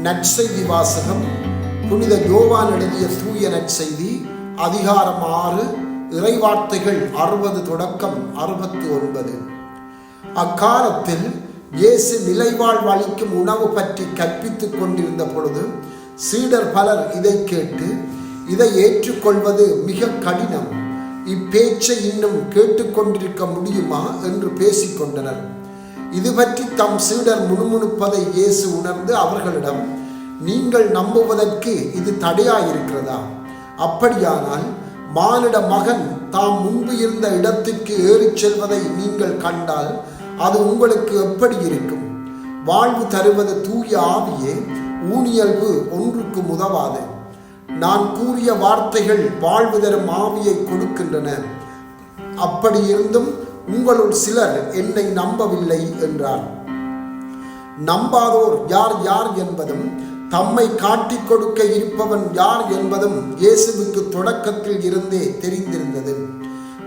நற்செய்தி வாசகம் புனித யோவான் எழுதிய தூய நற்செய்தி அதிகாரம் ஆறு இறைவார்த்தைகள் அறுபது தொடக்கம் அறுபத்தி ஒன்பது அக்காலத்தில் இயேசு நிலைவாழ்வு அளிக்கும் உணவு பற்றி கற்பித்துக் கொண்டிருந்த பொழுது சீடர் பலர் இதை கேட்டு இதை ஏற்றுக்கொள்வது மிக கடினம். இப்பேச்சை இன்னும் கேட்டுக்கொண்டிருக்க முடியுமா? என்று பேசிக்கொண்டனர் இது பற்றி தம் சீடர் முணுமுணுப்பதை இயேசு உணர்ந்து அவர்களிடம் நீங்கள் நம்புவதற்கு இது தடையாயிருக்கிறதா? அப்படியானால் மானிட மகன் தாம் முன்பு இருந்த இடத்திற்கு ஏறிச் செல்வதை நீங்கள் கண்டால் அது உங்களுக்கு எப்படி இருக்கும்? வாழ்வு தருவது தூய ஆவியே ஊனியல்பு ஒன்றுக்கு உதவாது. நான் கூறிய வார்த்தைகள் வாழ்வு தரும் ஆவியை கொடுக்கின்றன. அப்படியிருந்தும் உங்களுள் சிலர் என்னை நம்பவில்லை என்றார். நம்பாதோர் யார் யார் என்பதும் தம்மை காட்டிக் கொடுக்க இருப்பவன் யார் என்பதும் இயேசுவுக்கு தொடக்கத்தில் இருந்தே தெரிந்திருந்தது.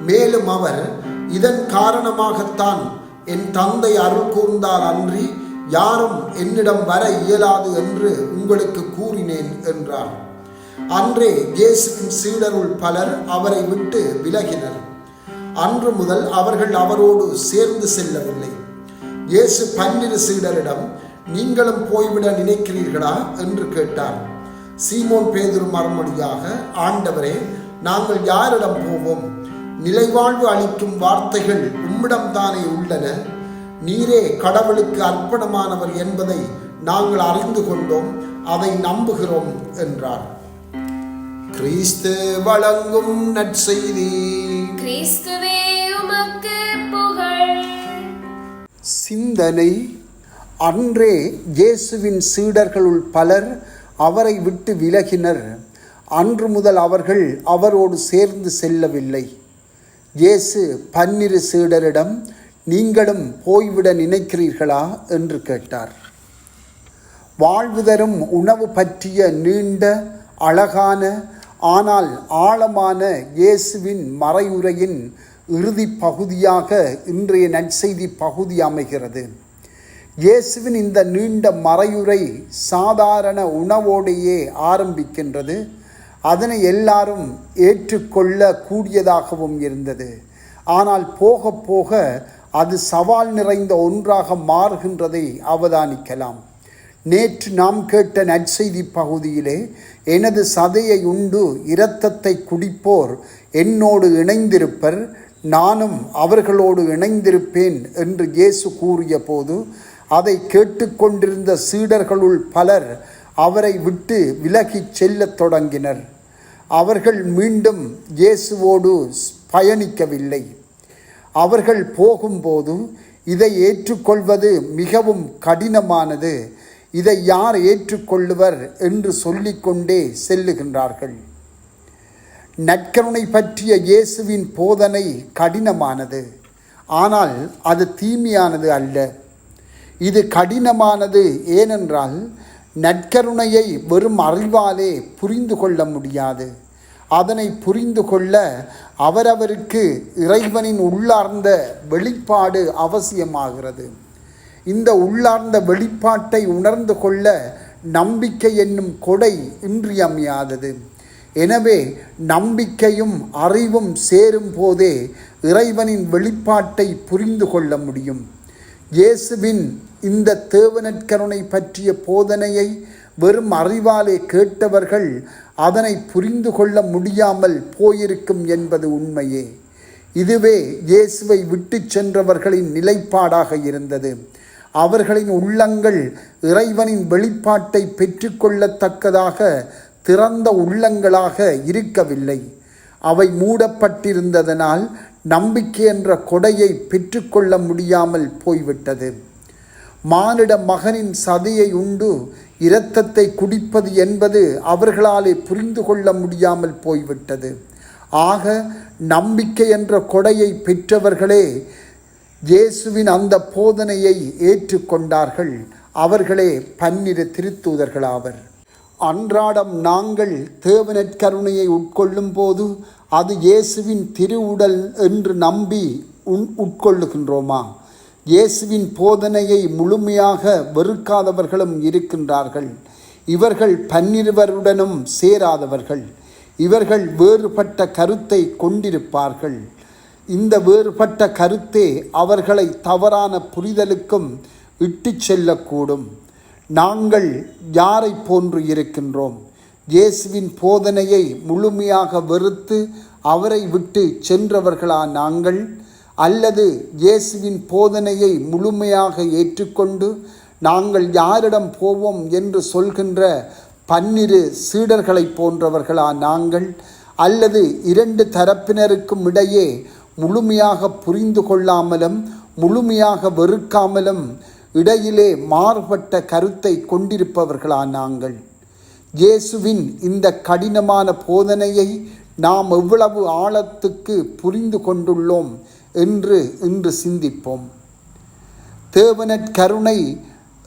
மேலும் அவர் இதன் காரணமாகத்தான் என் தந்தை அருள் கூர்ந்தால் அன்றி யாரும் என்னிடம் வர இயலாது என்று உங்களுக்கு கூறினேன் என்றார். அன்றே இயேசுவின் சீடருள் பலர் அவரை விட்டு விலகினர். அன்று முதல் அவர்கள் அவரோடு சேர்ந்து செல்லவில்லை. இயேசு பன்னிரு சீடரிடம் நீங்களும் போய்விட நினைக்கிறீர்களா? என்று கேட்டார். சீமோன் பேதுரு மறுமொழியாக ஆண்டவரே நாங்கள் யாரிடம் போவோம்? நிலைவாழ்வு அளிக்கும் வார்த்தைகள் உம்மிடம்தானே உள்ளன? நீரே கடவுளுக்கு அர்ப்பணமானவர் என்பதை நாங்கள் அறிந்து கொண்டோம் அதை நம்புகிறோம் என்றார். கிறிஸ்து வழங்கும் நற்செய்தி. கிறிஸ்துவே உமக்கு புகழ். சிந்தனை. அன்றே இயேசுவின் சீடர்களுள் பலர் அவரை விட்டு விலகினர். அன்று முதல் அவர்கள் அவரோடு சேர்ந்து செல்லவில்லை. இயேசு பன்னிரு சீடரிடம் நீங்களும் போய்விட நினைக்கிறீர்களா? என்று கேட்டார். வாழ்வு தரும் உணவு பற்றிய நீண்ட அழகான ஆனால் ஆழமான இயேசுவின் மறையுரையின் இறுதி பகுதியாக இன்றைய நற்செய்தி பகுதி அமைகிறது. இயேசுவின் இந்த நீண்ட மறையுரை சாதாரண உணவோடையே ஆரம்பிக்கின்றது. அதனை எல்லாரும் ஏற்றுக்கொள்ள கூடியதாகவும் இருந்தது. ஆனால் போக போக அது சவால் நிறைந்த ஒன்றாக மாறுகின்றதை அவதானிக்கலாம். நேற்று நாம் கேட்ட நற்செய்தி பகுதியிலே எனது சதையை உண்டு இரத்தத்தை குடிப்போர் என்னோடு இணைந்திருப்பர் நானும் அவர்களோடு இணைந்திருப்பேன் என்று இயேசு கூறிய போது அதை கேட்டுக்கொண்டிருந்த சீடர்களுள் பலர் அவரை விட்டு விலகிச் செல்லத் தொடங்கினர். அவர்கள் மீண்டும் இயேசுவோடு பயணிக்கவில்லை. அவர்கள் போகும்போது இதை ஏற்றுக்கொள்வது மிகவும் கடினமானது. இதை யார் ஏற்றுக்கொள்ளுவர் என்று சொல்லிக்கொண்டே செல்லுகின்றார்கள். நற்கருணை பற்றிய இயேசுவின் போதனை கடினமானது. ஆனால் அது தீமையானது அல்ல. இது கடினமானது ஏனென்றால் நற்கருணையை வெறும் அறிவாலே புரிந்து கொள்ள முடியாது. அதனை புரிந்து கொள்ள அவரவருக்கு இறைவனின் உள்ளார்ந்த வெளிப்பாடு அவசியமாகிறது. இந்த உள்ளார்ந்த வெளிப்பாட்டை உணர்ந்து கொள்ள நம்பிக்கை என்னும் கொடை இன்றியமையாதது. எனவே நம்பிக்கையும் அறிவும் சேரும் போதே இறைவனின் வெளிப்பாட்டை புரிந்து கொள்ள முடியும். இயேசுவின் இந்த தேவனற்கருணை பற்றிய போதனையை வெறும் அறிவாலே கேட்டவர்கள் அதனை புரிந்து கொள்ள முடியாமல் போயிருக்கும் என்பது உண்மையே. இதுவே இயேசுவை விட்டு சென்றவர்களின் நிலைப்பாடாக இருந்தது. அவர்களின் உள்ளங்கள் இறைவனின் வெளிப்பாட்டை பெற்றுக்கொள்ளத்தக்கதாக திறந்த உள்ளங்களாக இருக்கவில்லை. அவை மூடப்பட்டிருந்ததனால் நம்பிக்கை என்ற கொடையை பெற்றுக்கொள்ள முடியாமல் போய்விட்டது. மானிட மகனின் சதையை உண்டு இரத்தத்தை குடிப்பது என்பது அவர்களாலே புரிந்து கொள்ள முடியாமல் போய்விட்டது. ஆக நம்பிக்கை என்ற கொடையை பெற்றவர்களே இயேசுவின் அந்த போதனையை ஏற்றுக்கொண்டார்கள். அவர்களே பன்னிரு திருத்தூதர்களாவர். அன்றாடம் நாங்கள் தேவனற்கருணையை உட்கொள்ளும் போது அது இயேசுவின் திருவுடல் என்று நம்பி உன் உட்கொள்ளுகின்றோமா? இயேசுவின் போதனையை முழுமையாக வெறுக்காதவர்களும் இருக்கின்றார்கள். இவர்கள் பன்னிருவருடனும் சேராதவர்கள். இவர்கள் வேறுபட்ட கருத்தை கொண்டிருப்பார்கள். இந்த வேறுபட்ட கருத்தே அவர்களை தவறான புரிதலுக்கும் இட்டு செல்லக்கூடும். நாங்கள் யாரை போன்று இருக்கின்றோம்? இயேசுவின் போதனையை முழுமையாக வெறுத்து அவரை விட்டு சென்றவர்களா நாங்கள்? அல்லது இயேசுவின் போதனையை முழுமையாக ஏற்றுக்கொண்டு நாங்கள் யாரிடம் போவோம் என்று சொல்கின்ற பன்னிரு சீடர்களைப் போன்றவர்களா நாங்கள்? அல்லது இரண்டு தரப்பினருக்கும் இடையே முழுமையாக புரிந்து கொள்ளாமலும் முழுமையாக வெறுக்காமலும் இடையிலே மாறுபட்ட கருத்தை கொண்டிருப்பவர்களா நாங்கள். இயேசுவின் இந்த கடினமான போதனையை நாம் எவ்வளவு ஆழத்துக்கு புரிந்து கொண்டுள்ளோம் என்று இன்று சிந்திப்போம். தேவனற் கருணை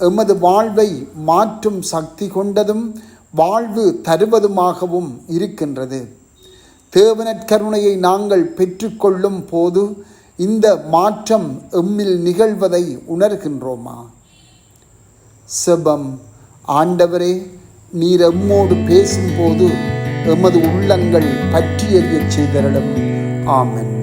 எமது வாழ்வை மாற்றும் சக்தி கொண்டதும் வாழ்வு தருவதுமாகவும் இருக்கின்றது. தேவனற்கருணையை நாங்கள் பெற்றுக்கொள்ளும் போது இந்த மாற்றம் எம்மில் நிகழ்வதை உணர்கின்றோமா? செபம். ஆண்டவரே நீர் எம்மோடு பேசும்போது எமது உள்ளங்கள் பற்றி எறியச் செய்தரலும். ஆமன்.